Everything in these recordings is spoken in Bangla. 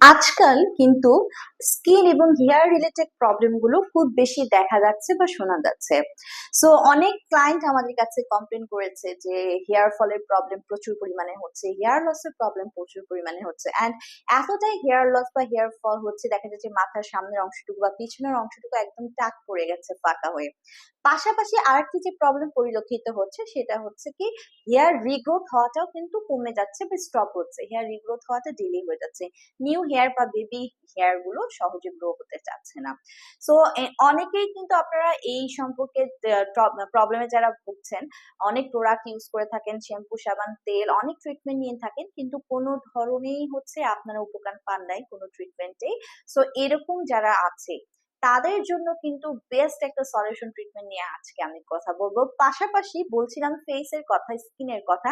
আজকাল কিন্তু স্কিন এবং হেয়ার রিলেটেড প্রবলেমগুলো খুব বেশি দেখা যাচ্ছে বা শোনা যাচ্ছে। সো অনেক ক্লায়েন্ট আমাদের কাছে কমপ্লেন করেছে যে হেয়ার ফলের প্রবলেম প্রচুর পরিমাণে হচ্ছে, হেয়ার লসের প্রবলেম প্রচুর পরিমাণে হচ্ছে। অ্যান্ড এতটাই হেয়ার লস বা হেয়ার ফল হচ্ছে, দেখা যাচ্ছে মাথার সামনের অংশটুকু বা পিছনের অংশটুকু একদম টাক পড়ে গেছে, ফাঁকা হয়ে। পাশাপাশি আরেকটি যে প্রবলেম পরিলক্ষিত হচ্ছে, সেটা হচ্ছে কি, হেয়ার রিগ্রোথ হওয়াটাও কিন্তু কমে যাচ্ছে বা স্টপ হচ্ছে। হেয়ার রিগ্রোথ হওয়াটা ডিলে হয়ে যাচ্ছে। নিউ হেয়ার বা বেবি হেয়ারগুলো সহজে গ্রো হতে চাচ্ছে না। সো অনেকেই কিন্তু আপনারা এই সম্পর্কে প্রবলেমে যারা ভুগছেন, অনেক প্রোডাক্ট ইউজ করে থাকেন শ্যাম্পু সাবান, তেল, অনেক ট্রিটমেন্ট নিয়ে থাকেন, কিন্তু কোনো ধরনেই হচ্ছে আপনারা উপকার পান নাই কোনো ট্রিটমেন্টেই সো এরকম যারা আছে, তাদের জন্য কিন্তু বেস্ট একটা সলিউশন ট্রিটমেন্ট নিয়ে আজকে আমি কথা বলব। পাশাপাশি বলছিলাম ফেসের কথা স্কিনের কথা।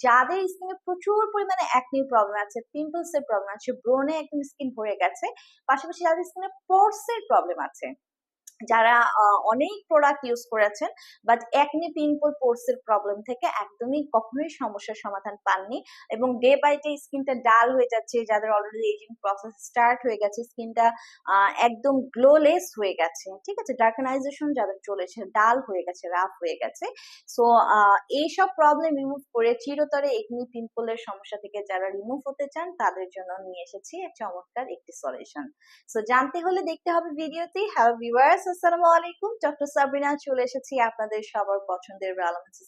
যাদের স্কিনে প্রচুর পরিমাণে একনি প্রবলেম আছে পিম্পলস এর প্রবলেম আছে ব্রনে একদম স্কিন ভরে গেছে, পাশাপাশি যাদের স্কিনে পোর্স এর প্রবলেম আছে। যারা অনেক প্রোডাক্ট ইউজ করেছেন বাট একনি পিম্পল পোর্স এর প্রবলেম থেকে একদমই কখনোই সমস্যার সমাধান পাননি এবং ডে বাই ডে স্কিনটা ডাল হয়ে যাচ্ছে, যাদের অলরেডি এজিং প্রসেস স্টার্ট হয়ে গেছে স্কিনটা একদম গ্লোলেস হয়ে গেছে, ঠিক আছে? ডার্কানাইজেশন যাদের চলেছে ডাল হয়ে গেছে রাফ হয়ে গেছে। সো এইসব প্রবলেম রিমুভ করে চিরতরে একনি পিম্পলের সমস্যা থেকে যারা রিমুভ হতে চান, তাদের জন্য নিয়ে এসেছি চমৎকার একটি সলিউশন সো জানতে হলে দেখতে হবে ভিডিওতে হ্যাভ ভিউয়ার্স আসসালামু আলাইকুম। ডক্টর সাবরিনা, চলে এসেছি আপনাদের সবার পছন্দের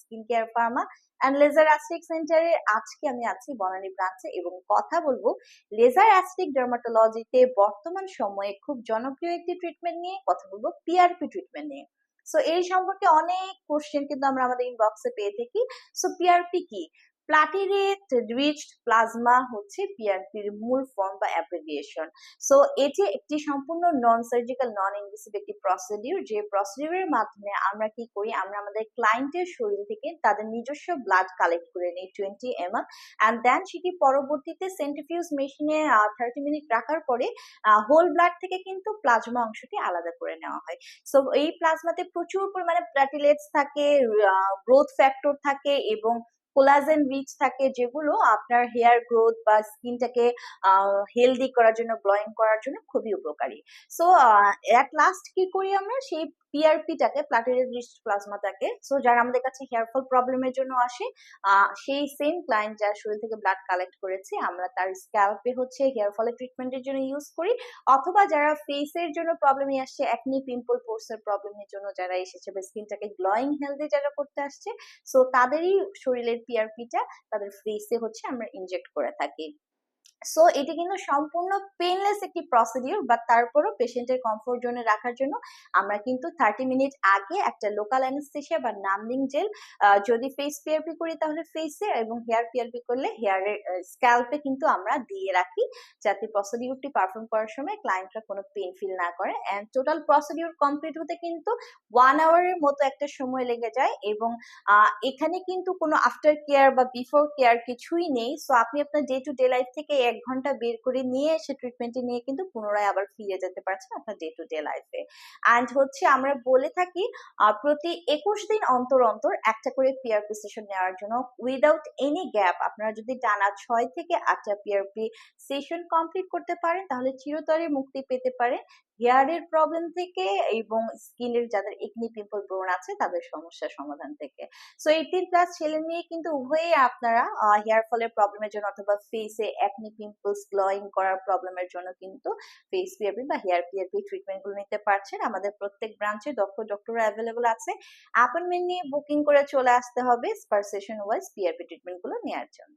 skin care pharma and laser aesthetic সেন্টারে আজকে আমি আছি বনানী ব্রাঞ্চে এবং কথা বলব লেজার অ্যাস্টিক ডার্মাটোলজিতে বর্তমান সময়ে খুব জনপ্রিয় একটি ট্রিটমেন্ট নিয়ে, কথা বলব পিআরপি ট্রিটমেন্ট নিয়ে। সো এই সম্পর্কে অনেক কোশ্চেন কিন্তু আমরা আমাদের ইনবক্সে পেয়ে থাকি। সো পিআরপি কি? প্লাটিরেট রিচড প্লাজমা হচ্ছে পিআরপির মূল ফর্ম বা অ্যাপ্রিভিয়েশন সো এটি একটি সম্পূর্ণ নন সার্জিক্যাল নন ইনভেসিভ একটি প্রসিডিউর যে প্রসিডিউরের মাধ্যমে আমরা কি করি? আমরা আমাদের ক্লায়েন্টের শরীর থেকে তাদের নিজস্ব ব্লাড কালেক্ট করে নিই টোয়েন্টি এম অ্যান্ড দেন সেটি পরবর্তীতে সেন্টিফিউজ মেশিনে থার্টি মিনিট রাখার পরে হোল ব্লাড থেকে কিন্তু প্লাজমা অংশটি আলাদা করে নেওয়া হয়। সো এই প্লাজমাতে প্রচুর পরিমাণে প্ল্যাটিলেটস থাকে গ্রোথ ফ্যাক্টর থাকে এবং কোলাজেন রিচ থাকে যেগুলো আপনার হেয়ার গ্রোথ বা স্কিনটাকে হেলদি করার জন্য গ্লোয়িং করার জন্য খুবই উপকারী। সো অ্যাট লাস্ট কি করি আমরা? সেই পিআরপিটাকে প্লাটিলেট রিচ প্লাজমাটাকে সো যারা আমাদের কাছে হেয়ার ফল প্রবলেমের জন্য আসে সেই সেম ক্লায়েন্ট যার শরীর থেকে ব্লাড কালেক্ট করেছে, আমরা তার স্ক্যাল্পে হচ্ছে হেয়ার ফলের ট্রিটমেন্টের জন্য ইউজ করি, অথবা যারা ফেসের জন্য প্রবলেমে আসছে একনি পিম্পল পোর্সের প্রবলেমের জন্য যারা এসেছে বা স্কিনটাকে গ্লোয়িং হেলদি যারা করতে আসছে সো তাদেরই শরীরের পিআরপিটা তাদের ফেসে হচ্ছে আমরা ইনজেক্ট করে থাকি। সো এটি কিন্তু সম্পূর্ণ পেনলেস একটি প্রসিডিউর বা তারপরও পেশেন্টের কমফোর্ট জোনে রাখার জন্য আমরা কিন্তু থার্টি মিনিট আগে একটা লোকাল অ্যানেস্থেশিয়া বা নামলিং জেল যদি ফেস পিআরপি করি তাহলে ফেসে এবং হেয়ার পিআরপি করলে হেয়ারের স্ক্যাল্পে কিন্তু আমরা দিয়ে রাখি, যাতে প্রসিডিউরটি পারফর্ম করার সময় ক্লায়েন্টরা কোনো পেন ফিল না করে। অ্যান্ড টোটাল প্রসিডিউর কমপ্লিট হতে কিন্তু ওয়ান আওয়ারের মতো একটা সময় লেগে যায় এবং এখানে কিন্তু কোনো আফটার কেয়ার বা বিফোর কেয়ার কিছুই নেই। সো আপনি আপনার ডে টু ডে লাইফ থেকে এক ঘণ্টা বের করে নিয়ে এসে ট্রিটমেন্টে নিয়ে কিন্তু পুনরায় আবার ফিরে যেতে পারছেন আপনার ডে টু ডে লাইফে অ্যান্ড হচ্ছে আমরা বলে থাকি প্রতি একুশ দিন অন্তর অন্তর একটা করে পিআরপি সেশন নেওয়ার জন্য উইদাউট এনি গ্যাপ আপনারা যদি টানা ছয় থেকে আটটা পিআরপি সেশন কমপ্লিট করতে পারেন, তাহলে চিরতরে মুক্তি পেতে পারেন। হেয়ারের প্রবলেম থেকে এবং স্কিনের যাদের একনি পিম্পল ব্রোন আছে, তাদের সমস্যার সমাধান থেকে। সো এইটিন প্লাস ছেলে নিয়ে কিন্তু উভয়ই আপনারা হেয়ার ফলের প্রবলেমের জন্য অথবা ফেসে একনি পিম্পলস গ্লোয়িং করার প্রবলেমের জন্য কিন্তু ফেস পিআরপি বা হেয়ার পিআরপি ট্রিটমেন্টগুলো নিতে পারছেন। আমাদের প্রত্যেক ব্রাঞ্চে দক্ষ ডক্টর অ্যাভেলেবল আছে। অ্যাপয়েন্টমেন্ট নিয়ে বুকিং করে চলে আসতে হবে স্পার সেশন ওয়াইজ পিআরপি ট্রিটমেন্টগুলো নেওয়ার জন্য।